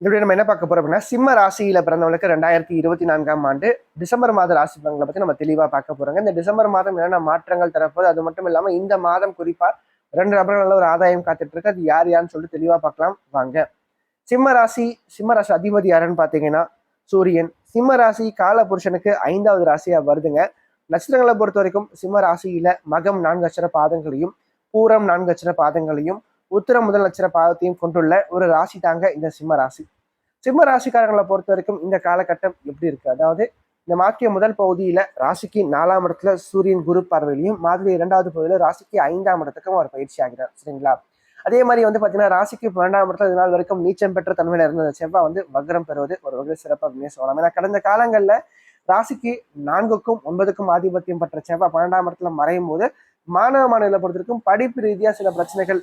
இப்படி நம்ம என்ன பார்க்க போறோம் அப்படின்னா சிம்ம ராசியில பிறந்தவங்களுக்கு ரெண்டாயிரத்தி இருபத்தி நான்காம் ஆண்டு டிசம்பர் மாத ராசி பலன்களை பத்தி நம்ம தெளிவா பார்க்க போறோங்க. இந்த டிசம்பர் மாதம் என்னென்ன மாற்றங்கள் தரப்போது அது மட்டும் இல்லாம இந்த மாதம் குறிப்பா ரெண்டு நபர்கள் நல்ல ஒரு ஆதாயம் காத்துட்டு இருக்கு. அது யார் யாருன்னு சொல்லிட்டு தெளிவா பார்க்கலாம் வாங்க. சிம்ம ராசி சிம்ம ராசி அதிபதி யாருன்னு பாத்தீங்கன்னா சூரியன். சிம்ம ராசி கால புருஷனுக்கு ஐந்தாவது ராசியா வருதுங்க. நட்சத்திரங்களை பொறுத்த வரைக்கும் சிம்ம ராசியில மகம் நான்கு அச்சர பாதங்களையும் பூரம் நான்கு அச்சர பாதங்களையும் உத்திர முதல் நட்சத்திர பாதத்தையும் கொண்டுள்ள ஒரு ராசி தாங்க இந்த சிம்ம ராசி. சிம்ம ராசிக்காரங்களை பொறுத்த வரைக்கும் இந்த காலகட்டம் எப்படி இருக்கு? அதாவது இந்த மாக்கிய முதல் பகுதியில ராசிக்கு நாலாம் இடத்துல சூரியன் குரு பார்வையிலையும் மாதிரி இரண்டாவது பகுதியில ராசிக்கு ஐந்தாம் இடத்துக்கும் அவர் பயிற்சி ஆகிறார். சரிங்களா? அதே மாதிரி வந்து பாத்தீங்கன்னா ராசிக்கு பன்னெண்டாம் இடத்துல இது நாள் வரைக்கும் நீச்சம் பெற்ற தன்மையில இருந்த செவ்வாய் வந்து வக்ரம் பெறுவது ஒரு வகை சிறப்பு அப்படின்னு சொல்லலாம் ஏன்னா கடந்த காலங்கள்ல ராசிக்கு நான்குக்கும் ஒன்பதுக்கும் ஆதிபத்தியம் பெற்ற செவ்வாய் பன்னெண்டாம் இடத்துல மறையும் போது மாணவ மாணவிகளை பொறுத்தவரைக்கும் படிப்பு ரீதியா சில பிரச்சனைகள்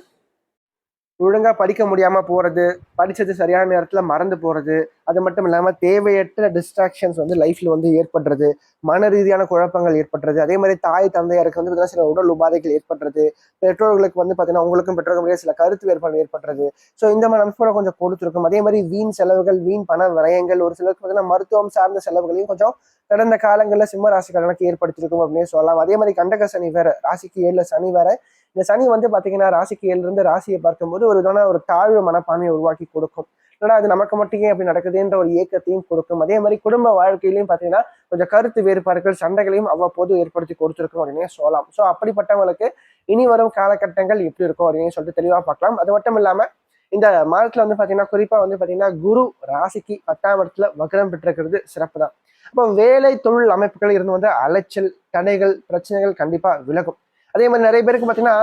ஒழுங்கா படிக்க முடியாம போறது படிச்சது சரியான நேரத்துல மறந்து போறது அது மட்டும் இல்லாம தேவையற்ற டிஸ்ட்ராக்ஷன்ஸ் வந்து லைஃப்ல வந்து ஏற்படுறது மன ரீதியான குழப்பங்கள் ஏற்படுறது. அதே மாதிரி தாய் தந்தையாருக்கு வந்து பார்த்தீங்கன்னா சில உடல் உபாதைகள் ஏற்படுறது. பெற்றோர்களுக்கு வந்து பார்த்தீங்கன்னா உங்களுக்கும் பெற்றோர்களுக்கு சில கருத்து வேறுபாடு ஏற்படுறது. ஸோ இந்த மாதிரி அமைப்போட கொஞ்சம் கொடுத்துருக்கும். அதே மாதிரி வீண் செலவுகள் வீண் பண விரயங்கள் ஒரு சிலருக்கு பார்த்தீங்கன்னா மருத்துவம் சார்ந்த செலவுகளையும் கொஞ்சம் கடந்த காலங்களில் சிம்ம ராசிக்காரனுக்கு ஏற்படுத்திருக்கும் அப்படின்னு சொல்லலாம். அதே மாதிரி கண்டக சனி வேற ராசிக்கு ஏழில் சனி வேற. இந்த சனி வந்து பார்த்தீங்கன்னா ராசிக்கு ஏழுல இருந்து ராசியை பார்க்கும்போது ஒரு விதமான ஒரு தாழ்வு மனப்பான்மையை உருவாக்கி கொடுக்கும். ஏன்னா அது நமக்கு மட்டும் ஏன் அப்படி நடக்குதுன்ற ஒரு இயக்கத்தையும் கொடுக்கும். அதே மாதிரி குடும்ப வாழ்க்கையிலையும் பார்த்தீங்கன்னா கொஞ்சம் கருத்து வேறுபாடுகள் சண்டைகளையும் அவ்வப்போது ஏற்படுத்தி கொடுத்துருக்கும் அப்படின்னு சொல்லலாம். ஸோ அப்படிப்பட்டவங்களுக்கு இனி வரும் காலகட்டங்கள் எப்படி இருக்கும் அப்படின்னு சொல்லிட்டு தெளிவா பார்க்கலாம். அது மட்டும் இல்லாம இந்த மாதத்துல வந்து பாத்தீங்கன்னா குறிப்பா வந்து பாத்தீங்கன்னா குரு ராசிக்கு பத்தாம் இடத்துல வக்ரம் பெற்றிருக்கிறது சிறப்பு தான். அப்போ வேலை தொழில் அமைப்புகள் இருந்து வந்து அலைச்சல் தடைகள் பிரச்சனைகள் கண்டிப்பா விலகும். அதே மாதிரி நிறைய பேருக்கு பார்த்தீங்கன்னா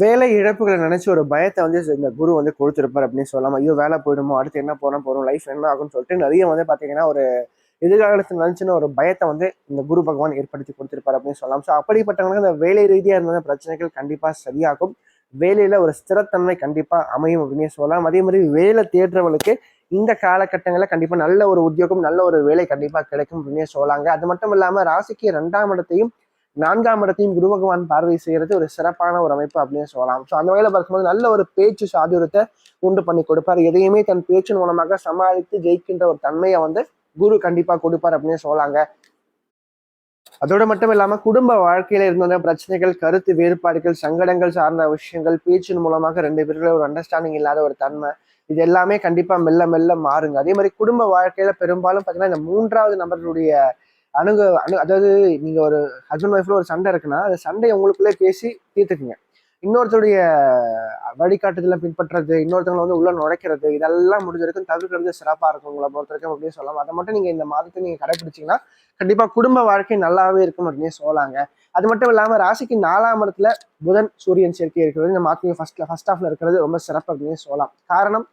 வேலை இழப்புகளை நினைச்சு ஒரு பயத்தை வந்து இந்த குரு வந்து கொடுத்துருப்பார் அப்படின்னு சொல்லலாம் ஐயோ வேலை போயிடுமோ அடுத்து என்ன போறோம் போறோம் லைஃப் என்ன ஆகும்னு சொல்லிட்டு நிறைய வந்து பார்த்தீங்கன்னா ஒரு எதிர்காலத்தில் நினைச்சுன்னு ஒரு பயத்தை வந்து இந்த குரு பகவான் ஏற்படுத்தி கொடுத்துருப்பார் அப்படின்னு சொல்லலாம் ஸோ அப்படிப்பட்டவங்களுக்கு இந்த வேலை ரீதியாக இருந்த பிரச்சனைகள் கண்டிப்பாக சரியாகும். வேலையில ஒரு ஸ்திரத்தன்மை கண்டிப்பா அமையும் அப்படின்னு சொல்லலாம் அதே மாதிரி வேலை தேடுறவங்களுக்கு இந்த காலகட்டங்களில் கண்டிப்பா நல்ல ஒரு உத்தியோகம் நல்ல ஒரு வேலை கண்டிப்பா கிடைக்கும் அப்படின்னு சொல்லலாங்க அது மட்டும் இல்லாம ராசிக்கு ரெண்டாம் இடத்தையும் நான்காம் இடத்தையும் குரு பகவான் பார்வை செய்யறது ஒரு சிறப்பான ஒரு அமைப்பு அப்படின்னு சொல்லலாம். ஸோ அந்த வகையில் பார்க்கும்போது நல்ல ஒரு பேச்சு சாதுரத்தை உண்டு பண்ணி கொடுப்பார். எதையுமே தன் பேச்சின் மூலமாக சமாளித்து ஜெயிக்கின்ற ஒரு தன்மையை வந்து குரு கண்டிப்பா கொடுப்பார் அப்படின்னு சொல்லலாங்க அதோடு மட்டும் இல்லாம குடும்ப வாழ்க்கையில இருந்த பிரச்சனைகள் கருத்து வேறுபாடுகள் சங்கடங்கள் சார்ந்த விஷயங்கள் பேச்சின் மூலமாக ரெண்டு பேருக்குள்ள ஒரு அண்டர்ஸ்டாண்டிங் இல்லாத ஒரு தன்மை இது எல்லாமே கண்டிப்பா மெல்ல மெல்ல மாறுங்க. அதே மாதிரி குடும்ப வாழ்க்கையில பெரும்பாலும் பாத்தீங்கன்னா இந்த மூன்றாவது நபர்களுடைய அணுக அணு அதாவது நீங்க ஒரு ஹஸ்பண்ட் ஒய்ஃப்ல ஒரு சண்டை இருக்குன்னா அந்த சண்டையை உங்களுக்குள்ளே பேசி தீர்த்துக்குங்க. இன்னொருத்தருடைய வழிகாட்டுதலை பின்பற்றுறது இன்னொருத்தவங்களை வந்து உள்ள நுழைக்கிறது இதெல்லாம் முடிஞ்ச வரைக்கும் தவிர்க்கிறது சிறப்பா இருக்கும் உங்களை பொறுத்த வரைக்கும் அப்படின்னு சொல்லலாம். அதை மட்டும் நீங்க இந்த மாதத்தை நீங்க கடைபிடிச்சீங்கன்னா கண்டிப்பா குடும்ப வாழ்க்கை நல்லாவே இருக்கும் அப்படின்னு சொல்லாங்க அது மட்டும் இல்லாம ராசிக்கு நாலாம் இடத்துல புதன் சூரியன் சேர்க்கை இருக்கிறது. இந்த மாதத்துக்கு ஃபர்ஸ்ட்ல ஃபர்ஸ்ட் ஹாஃப்ல இருக்கிறது ரொம்ப சிறப்பு அப்படின்னு சொல்லலாம். காரணம்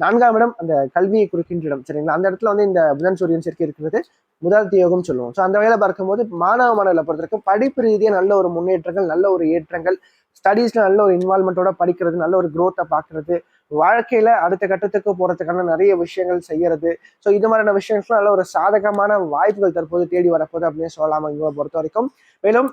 நான்காம் இடம் அந்த கல்வியை குறிக்கின்ற இடம் சரிங்களா? அந்த இடத்துல வந்து இந்த புதன் சூரியன் சேர்க்கை இருக்கிறது முதல் தியோகம் சொல்லுவோம். ஸோ அந்த வகையில் பார்க்கும்போது மாணவ மாணவர்களை பொறுத்த வரைக்கும் படிப்பு ரீதியாக நல்ல ஒரு முன்னேற்றங்கள் நல்ல ஒரு ஏற்றங்கள் ஸ்டடீஸ்ல நல்ல ஒரு இன்வால்மெண்ட்டோட படிக்கிறது நல்ல ஒரு க்ரோத்தை பார்க்கறது வாழ்க்கையில அடுத்த கட்டத்துக்கு போறதுக்கான நிறைய விஷயங்கள் செய்யறது. ஸோ இது மாதிரியான விஷயங்கள்லாம் நல்ல ஒரு சாதகமான வாய்ப்புகள் தற்போது தேடி வரப்போகுது அப்படின்னு சொல்லலாம் இவங்களை பொறுத்த வரைக்கும் மேலும்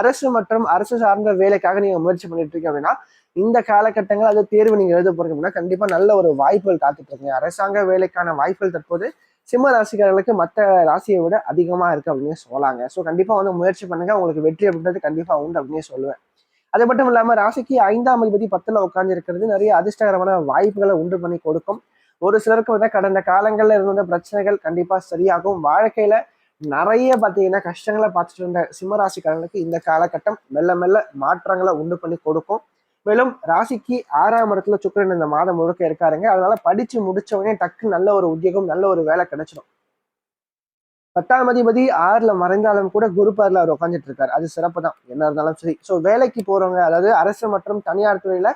அரசு மற்றும் அரசு சார்ந்த வேலைக்காக நீங்க முயற்சி பண்ணிட்டு இருக்கீங்க அப்படின்னா இந்த காலகட்டங்கள் அது தேர்வு நீங்க எழுத போறீங்க அப்படின்னா கண்டிப்பா நல்ல ஒரு வாய்ப்புகள் காத்துட்டு இருக்கீங்க. அரசாங்க வேலைக்கான வாய்ப்புகள் தற்போது சிம்ம ராசிக்காரர்களுக்கு மற்ற ராசியை விட அதிகமா இருக்கு அப்படின்னு சொல்லாங்க. ஸோ கண்டிப்பா வந்து முயற்சி பண்ணுங்க. உங்களுக்கு வெற்றி அப்படின்றது கண்டிப்பா உண்டு அப்படின்னு சொல்லுவேன். அது மட்டும் இல்லாம ராசிக்கு ஐந்தாம் அதிபதி பத்துல உட்கார்ந்து இருக்கிறது நிறைய அதிர்ஷ்டகரமான வாய்ப்புகளை உண்டு பண்ணி கொடுக்கும். ஒரு சிலருக்கு வந்து கடந்த காலங்கள்ல இருந்த பிரச்சனைகள் கண்டிப்பா சரியாகும். வாழ்க்கையில நிறைய பார்த்தீங்கன்னா கஷ்டங்களை பார்த்துட்டு இருந்த சிம்மராசிக்காரர்களுக்கு இந்த காலகட்டம் மெல்ல மெல்ல மாற்றங்களை உண்டு பண்ணி கொடுக்கும். மேலும் ராசிக்கு ஆறாம் இடத்துல சுக்கரன் இந்த மாதம் முழுக்க இருக்காருங்க. அதனால படிச்சு முடிச்ச உடனே டக்கு நல்ல ஒரு உத்தியோகம் நல்ல ஒரு வேலை கிடைச்சிடும் பத்தாம் அதிபதி ஆறுல மறைந்தாலும் கூட குரு பார்ல அவர் உட்காந்துட்டு இருக்காரு. அது சிறப்பு தான் என்ன இருந்தாலும் சரி. ஸோ வேலைக்கு போறவங்க அதாவது அரசு மற்றும் தனியார் துறையில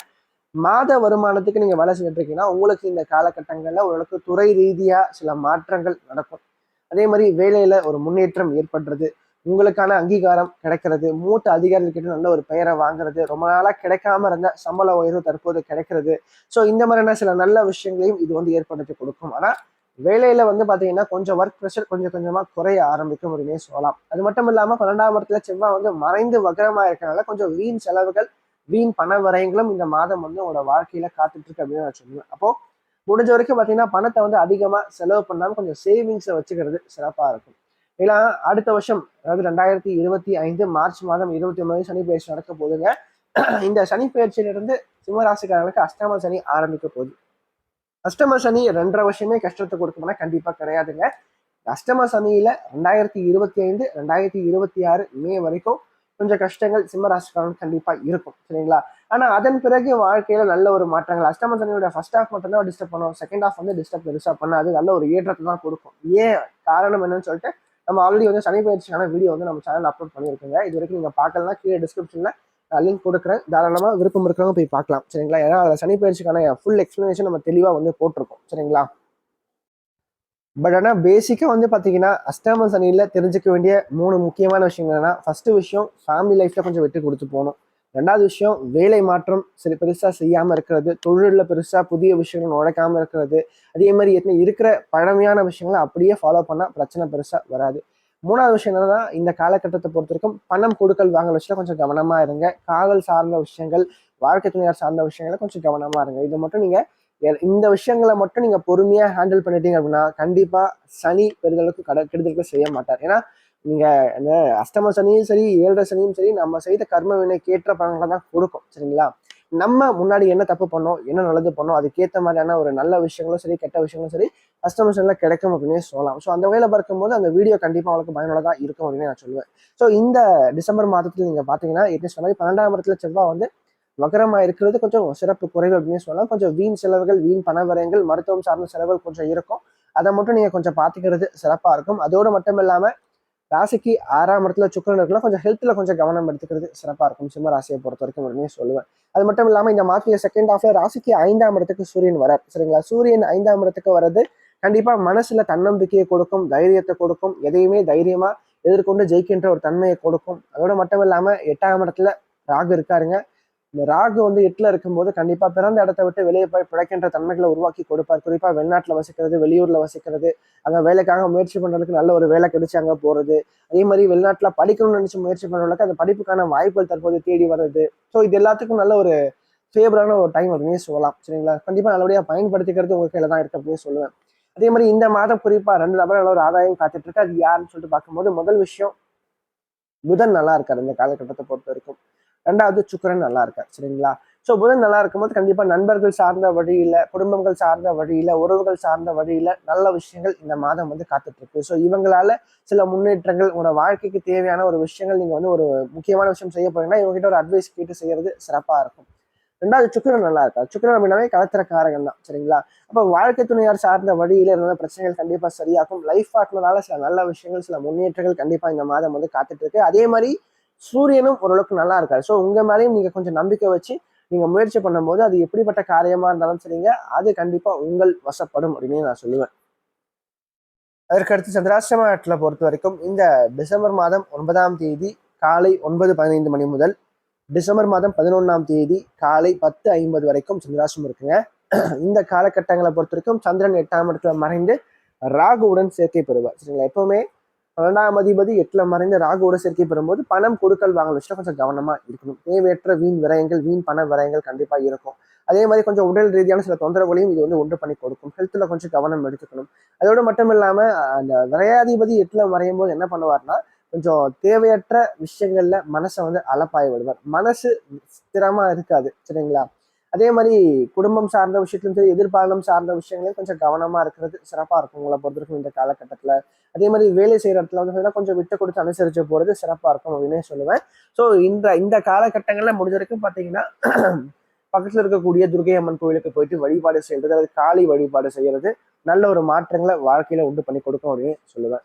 மாத வருமானத்துக்கு நீங்க வேலை செஞ்சுட்டு இருக்கீங்கன்னா உங்களுக்கு இந்த காலகட்டங்களில் ஓரளவுக்கு துறை ரீதியாக சில மாற்றங்கள் நடக்கும். அதே மாதிரி வேலையில ஒரு முன்னேற்றம் ஏற்படுறது. உங்களுக்கான அங்கீகாரம் கிடைக்கிறது. மூத்த அதிகாரிகிட்ட நல்ல ஒரு பெயரை வாங்குறது. ரொம்ப நாளாக கிடைக்காம இருந்த சம்பள உயர்வு தற்போது கிடைக்கிறது. ஸோ இந்த மாதிரியான சில நல்ல விஷயங்களையும் இது வந்து ஏற்படுத்தி கொடுக்கும். ஆனால் வேலையில வந்து பாத்தீங்கன்னா கொஞ்சம் ஒர்க் ப்ரெஷர் கொஞ்சம் கொஞ்சமா குறைய ஆரம்பிக்கும் அப்படின்னே சொல்லலாம். அது மட்டும் இல்லாம பன்னெண்டாம் இடத்துல செவ்வாய் வந்து மறைந்து வகரமா இருக்கனால கொஞ்சம் வீண் செலவுகள் வீண் பண வரையங்களும் இந்த மாதம் வந்து உங்களோட வாழ்க்கையில காத்துட்டு இருக்கு அப்படின்னு நான் சொல்லுவேன். அப்போ முடிஞ்ச வரைக்கும் பாத்தீங்கன்னா பணத்தை வந்து அதிகமா செலவு பண்ணாம கொஞ்சம் சேவிங்ஸை வச்சுக்கிறது சிறப்பா இருக்கும். ஏன்னா அடுத்த வருஷம் அதாவது ரெண்டாயிரத்தி இருபத்தி ஐந்து மார்ச் மாதம் இருபத்தி ஒன்பது சனி பயிற்சி நடக்க போதுங்க இந்த சனி பயிற்சியிலிருந்து சிம்மராசிக்காரர்களுக்கு அஷ்டம சனி ஆரம்பிக்க போகுது. அஷ்டம சனி ரெண்டரை வருஷமே கஷ்டத்தை கொடுக்கும்னா கண்டிப்பா கிடையாதுங்க. அஷ்டம சனியில ரெண்டாயிரத்தி இருபத்தி ஐந்து ரெண்டாயிரத்தி இருபத்தி ஆறு மே வரைக்கும் கொஞ்சம் கஷ்டங்கள் சிம்மராசிக்காரன் கண்டிப்பா இருக்கும் சரிங்களா? ஆனா அதன் பிறகு வாழ்க்கையில நல்ல ஒரு மாற்றங்கள். அஷ்டம சனியோட ஃபர்ஸ்ட் ஹாஃப் மட்டும் தான் டிஸ்டர்ப் பண்ணுவோம். செகண்ட் ஹாஃப் வந்து டிஸ்டர்ப் பெருசா பண்ணாது. நல்ல ஒரு ஏற்றத்தை தான் கொடுக்கும். ஏன் காரணம் என்னன்னு சொல்லிட்டு நம்ம ஆல்ரெடி வந்து சனி பயிற்சியான வீடியோ வந்து நம்ம சேனல் அப்லோட் பண்ணியிருக்கோங்க. இது வரைக்கும் நீங்கள் பார்க்கலாம் கீழே டிஸ்கிரிப்ஷனில் லிங்க் கொடுக்குறேன். தாராளமாக விருப்பம் இருக்கிறவங்க போய் பார்க்கலாம். சரிங்களா? ஏன்னா அதில் சனி பயிற்சிக்கான ஃபுல் எக்ஸ்ப்ளனேஷன் நம்ம தெளிவாக வந்து போட்டிருக்கோம். சரிங்களா? பட் ஆனால் பேசிக்காக வந்து பார்த்தீங்கன்னா அஷ்டம சனியில் தெரிஞ்சுக்க வேண்டிய மூணு முக்கியமான விஷயங்கள் என்னென்னா ஃபஸ்ட்டு விஷயம் ஃபேமிலி லைஃப்பில் கொஞ்சம் விட்டு கொடுத்து போகணும். ரெண்டாவது விஷயம் வேலை மாற்றம் சரி பெருசாக செய்யாமல் இருக்கிறது தொழிலில் பெருசாக புதிய விஷயங்கள் நுழைக்காமல் இருக்கிறது அதே மாதிரி எத்தனை இருக்கிற பழமையான விஷயங்களை அப்படியே ஃபாலோ பண்ணால் பிரச்சனை பெருசாக வராது. மூணாவது விஷயம் என்னன்னா இந்த காலகட்டத்தை பொறுத்த வரைக்கும் பணம் கொடுக்கல் வாங்கல் விஷயத்தில் கொஞ்சம் கவனமாக இருங்க. காதல் சார்ந்த விஷயங்கள் வாழ்க்கை துணையார் சார்ந்த விஷயங்களை கொஞ்சம் கவனமாக இருங்க. இது மட்டும் நீங்கள் இந்த விஷயங்களை மட்டும் நீங்கள் பொறுமையாக ஹேண்டில் பண்ணிட்டீங்க அப்படின்னா கண்டிப்பாக சனி பெருதளவுக்கு கட கெடுதலுக்கு செய்ய மாட்டார். ஏன்னா நீங்க அஷ்டம சனியும் சரி ஏழரை சனியும் சரி நம்ம செய்த கர்ம வினை கேட்ட பலன்களை தான் கொடுக்கும் சரிங்களா? நம்ம முன்னாடி என்ன தப்பு பண்ணோம் என்ன நல்லது பண்ணோம் அதுக்கேற்ற மாதிரியான ஒரு நல்ல விஷயங்களும் சரி கெட்ட விஷயங்களும் சரி கஸ்டமர்ஸ்ல கிடைக்கும் அப்படின்னே சொல்லலாம். ஸோ அந்த வகையில் பார்க்கும்போது அந்த வீடியோ கண்டிப்பாக அவளுக்கு பயனுள்ளதாக இருக்கும் அப்படின்னு நான் சொல்லுவேன். ஸோ இந்த டிசம்பர் மாதத்தில் நீங்கள் பார்த்தீங்கன்னா ஏற்கனவே சொன்ன மாதிரி பன்னெண்டாம் இடத்துல செவ்வாய் வந்து வக்கரமாக இருக்கிறது கொஞ்சம் சிறப்பு குறைவு அப்படின்னு சொல்லலாம். கொஞ்சம் வீண் செலவுகள் வீண் பணவரங்கள் மருத்துவம் சார்ந்த செலவுகள் கொஞ்சம் இருக்கும். அதை மட்டும் நீங்கள் கொஞ்சம் பார்த்துக்கிறது சிறப்பாக இருக்கும். அதோடு மட்டும் இல்லாமல் ராசிக்கு ஆறாம் இடத்துல சுக்கரன் இருக்கலாம் கொஞ்சம் ஹெல்த்தில் கொஞ்சம் கவனம் எடுத்துக்கிறது சிறப்பாக இருக்கும். சிம்ம ராசியை பொறுத்த வரைக்கும் உடனே சொல்லுவேன். அது மட்டும் இல்லாமல் இந்த மாதத்துடைய செகண்ட் ஹாஃப்ல ராசிக்கு ஐந்தாம் இடத்துக்கு சூரியன் வரார். சரிங்களா? சூரியன் ஐந்தாம் இடத்துக்கு வர்றது கண்டிப்பா மனசுல தன்னம்பிக்கையை கொடுக்கும் தைரியத்தை கொடுக்கும் எதையுமே தைரியமா எதிர்கொண்டு ஜெயிக்கின்ற ஒரு தன்மையை கொடுக்கும். அதோட மட்டும் இல்லாம எட்டாம் இடத்துல ராகு இருக்காருங்க. இந்த ராகு வந்து எட்டுல இருக்கும்போது கண்டிப்பா பிறந்த இடத்த விட்டு வெளியே போய் பிழைக்கின்ற தன்மைகளை உருவாக்கி கொடுப்பார். குறிப்பா வெளிநாட்டுல வசிக்கிறது வெளியூர்ல வசிக்கிறது அங்க வேலைக்காக முயற்சி பண்றதுக்கு நல்ல ஒரு வேலை கிடைச்சு அங்க போறது. அதே மாதிரி வெளிநாட்டுல படிக்கணும்னு நினைச்சு முயற்சி பண்றவங்களுக்கு அந்த படிப்புக்கான வாய்ப்புகள் தற்போது தேடி வர்றது. ஸோ இது எல்லாத்துக்கும் நல்ல ஒரு ஃபேவரான ஒரு டைம் அப்படின்னு சொல்லலாம். சரிங்களா? கண்டிப்பா நல்லபடியா பயன்படுத்திக்கிறது உங்க கையில தான் இருக்கு அப்படின்னு சொல்லுவேன். அதே மாதிரி இந்த மாதம் குறிப்பா ரெண்டு நபர் நல்ல ஒரு ஆதாயம் காத்துட்டு இருக்கு அது யாருன்னு சொல்லிட்டு பார்க்கும்போது முதல் விஷயம் புதன் நல்லா இருக்காரு இந்த காலகட்டத்தை பொறுத்த வரைக்கும். ரெண்டாவது சுக்கிரன் நல்லா இருக்கார் சரிங்களா? ஸோ புதன் நல்லா இருக்கும்போது கண்டிப்பாக நண்பர்கள் சார்ந்த வழியில் குடும்பங்கள் சார்ந்த வழியில் உறவுகள் சார்ந்த வழியில் நல்ல விஷயங்கள் இந்த மாதம் வந்து காத்துட்ருக்கு. ஸோ இவங்களால சில முன்னேற்றங்கள் உங்களோட வாழ்க்கைக்கு தேவையான ஒரு விஷயங்கள் நீங்கள் வந்து ஒரு முக்கியமான விஷயம் செய்ய போறீங்கன்னா இவங்ககிட்ட ஒரு அட்வைஸ் கேட்டு செய்யறது சிறப்பாக இருக்கும். ரெண்டாவது சுக்கரன் நல்லா இருக்கா சுக்கரன் அப்படின்னாவே கலத்திரக்காரகன் தான் சரிங்களா? அப்போ வாழ்க்கை துணையார் சார்ந்த வழியில் இருந்த பிரச்சனைகள் கண்டிப்பாக சரியாகும். லைஃப் பார்ட்னரால சில நல்ல விஷயங்கள் சில முன்னேற்றங்கள் கண்டிப்பாக இந்த மாதம் வந்து காத்துட்ருக்கு. அதே மாதிரி சூரியனும் ஓரளவுக்கு நல்லா இருக்காரு. ஸோ உங்க மேலேயும் நீங்க கொஞ்சம் நம்பிக்கை வச்சு நீங்க முயற்சி பண்ணும்போது அது எப்படிப்பட்ட காரியமா இருந்தாலும் சரிங்க. அது கண்டிப்பா உங்கள் வசப்படும் அப்படின்னு நான் சொல்லுவேன். அதற்கடுத்து சந்திராசிரமத்தில் பொறுத்த வரைக்கும் இந்த டிசம்பர் மாதம் ஒன்பதாம் தேதி காலை ஒன்பது பதினைந்து மணி முதல் டிசம்பர் மாதம் பதினொன்றாம் தேதி காலை பத்து ஐம்பது வரைக்கும் சந்திராசிரமம் இருக்குங்க. இந்த காலகட்டங்களை பொறுத்த வரைக்கும் சந்திரன் எட்டாம் இடத்துல மறைந்து ராகுவுடன் சேர்க்கை பெறுவார். சரிங்களா? எப்பவுமே பன்னெண்டாம் அதிபதி எட்டுல மறைந்து ராகுவோட சேர்க்கை பெறும்போது பணம் கொடுக்கல் வாங்கல் விஷயம் கொஞ்சம் கவனமா இருக்கணும். தேவையற்ற வீண் விரயங்கள் வீண் பண விரயங்கள் கண்டிப்பா இருக்கும். அதே மாதிரி கொஞ்சம் உடல் ரீதியான சில தொந்தரவுகளையும் இது வந்து உண்டு பண்ணி கொடுக்கும். ஹெல்த்ல கொஞ்சம் கவனம் எடுத்துக்கணும். அதோட மட்டும் இல்லாம அந்த விரையாதிபதி எட்டுல மறையும் போது என்ன பண்ணுவார்னா கொஞ்சம் தேவையற்ற விஷயங்கள்ல மனசை வந்து அலப்பாய விடுவார். மனசு ஸ்திரமா இருக்காது சரிங்களா? அதே மாதிரி குடும்பம் சார்ந்த விஷயத்திலும் சரி எதிர்பாலனம் சார்ந்த விஷயங்களையும் கொஞ்சம் கவனமாக இருக்கிறது சிறப்பாக இருக்கும் உங்களை பொறுத்தவரைக்கும் இந்த காலகட்டத்தில். அதே மாதிரி வேலை செய்கிற இடத்துல வந்து பார்த்தீங்கன்னா கொஞ்சம் விட்டு கொடுத்து அனுசரித்து போகிறது சிறப்பாக இருக்கும் அப்படின்னே சொல்லுவேன். ஸோ இந்த இந்த காலகட்டங்களில் முடிஞ்ச வரைக்கும் பார்த்தீங்கன்னா பக்கத்தில் இருக்கக்கூடிய துர்கை அம்மன் கோயிலுக்கு போயிட்டு வழிபாடு செய்கிறது அதாவது காளி வழிபாடு செய்கிறது நல்ல ஒரு மாற்றங்களை வாழ்க்கையில் உண்டு பண்ணி கொடுக்கும் அப்படின்னு சொல்லுவேன்.